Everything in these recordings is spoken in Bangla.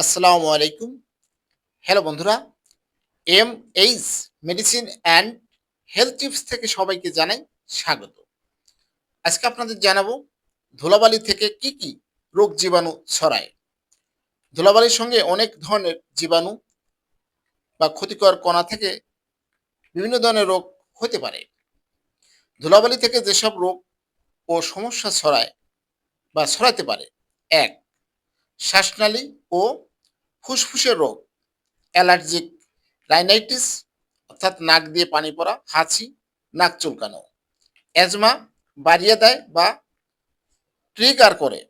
আসসালামু আলাইকুম। হ্যালো বন্ধুরা M H medicine and health tips থেকে সবাইকে জানাই স্বাগত। আজকে আপনাদের জানাব ধুলাবালি থেকে কি কি রোগ জীবাণু ছড়ায়। ধুলাবালির সঙ্গে অনেক ধরনের জীবাণু বা ক্ষতিকর কণা থেকে বিভিন্ন ধরনের রোগ হতে পারে। ধুলাবালি থেকে যেসব রোগ ও সমস্যা ছড়ায় বা ছড়াতে পারে, এক, শ্বাসনালী ও ফুসফুসের রোগ, অ্যালার্জিক রাইনাইটিস, অর্থাৎ নাক দিয়ে পানি পড়া, হাঁচি, নাক চুলকানো। অ্যাজমা বাড়িয়ে দেয় বা ট্রিগার করে।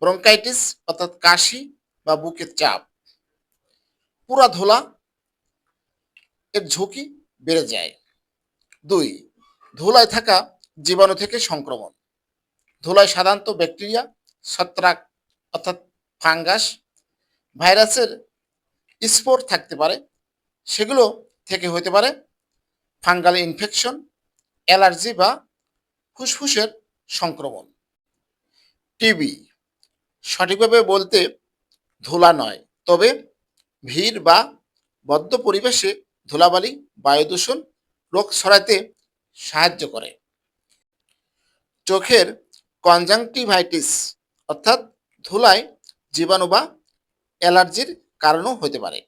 ব্রঙ্কাইটিস, অর্থাৎ কাশি বা বুকের চাপ। পুরা ধোলা এর ঝুঁকি বেড়ে যায়। দুই, ধুলায় থাকা জীবাণু থেকে সংক্রমণ। ধুলায় সাধারণত ব্যাকটেরিয়া, ছত্রাক, অর্থাৎ ফাঙ্গাস ভাইরাসের স্পোর থাকতে পারে, সেগুলো থেকে হতে পারে ফাঙ্গাল ইনফেকশন, অ্যালার্জি বা ফুসফুসের সংক্রমণ। টিবি সঠিকভাবে বলতে ধুলা নয়, তবে ভিড় বা বদ্ধ পরিবেশে ধুলাবালি বায়ু দূষণ রোগ ছড়াতে সাহায্য করে। চোখের কনজাংটিভাইটিস, অর্থাৎ ধুলায় জীবাণু বা অ্যালার্জির কারণও হতে পারে।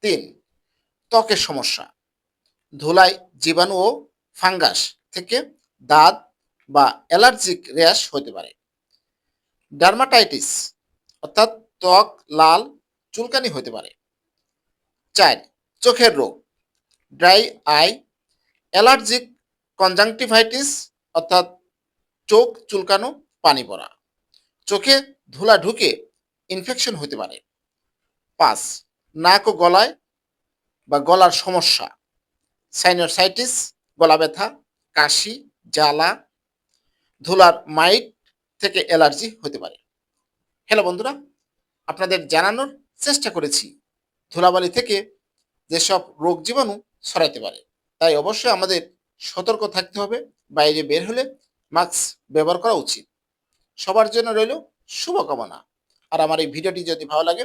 তিন, ত্বকের সমস্যা। ধুলায় জীবাণু ও ফাঙ্গাস থেকে দাঁত বা অ্যালার্জিক র্যাশ হতে পারে। ডার্মাটাইটিস, অর্থাৎ ত্বক লাল, চুলকানি হতে পারে। চার, চোখের রোগ। ড্রাই আই, অ্যালার্জিক কনজাংটিভাইটিস, অর্থাৎ চোখ চুলকানো, পানি পড়া। চোখে ধুলা ঢুকে ইনফেকশন হতে পারে। পাঁচ নাক ও গলায় বা গলার সমস্যা সাইনোসাইটিস গলা ব্যথা, কাশি, জ্বালা, ধুলার মাইট থেকে অ্যালার্জি হতে পারে। হ্যালো বন্ধুরা, আপনাদের জানানোর চেষ্টা করেছি ধুলাবালি থেকে যেসব রোগ জীবাণু ছড়াতে পারে, তাই অবশ্যই আমাদের সতর্ক থাকতে হবে, বাইরে বের হলে মাস্ক ব্যবহার করা উচিত। সবার জন্য রইল শুভকামনা। আর আমার এই ভিডিওটি যদি ভালো লাগে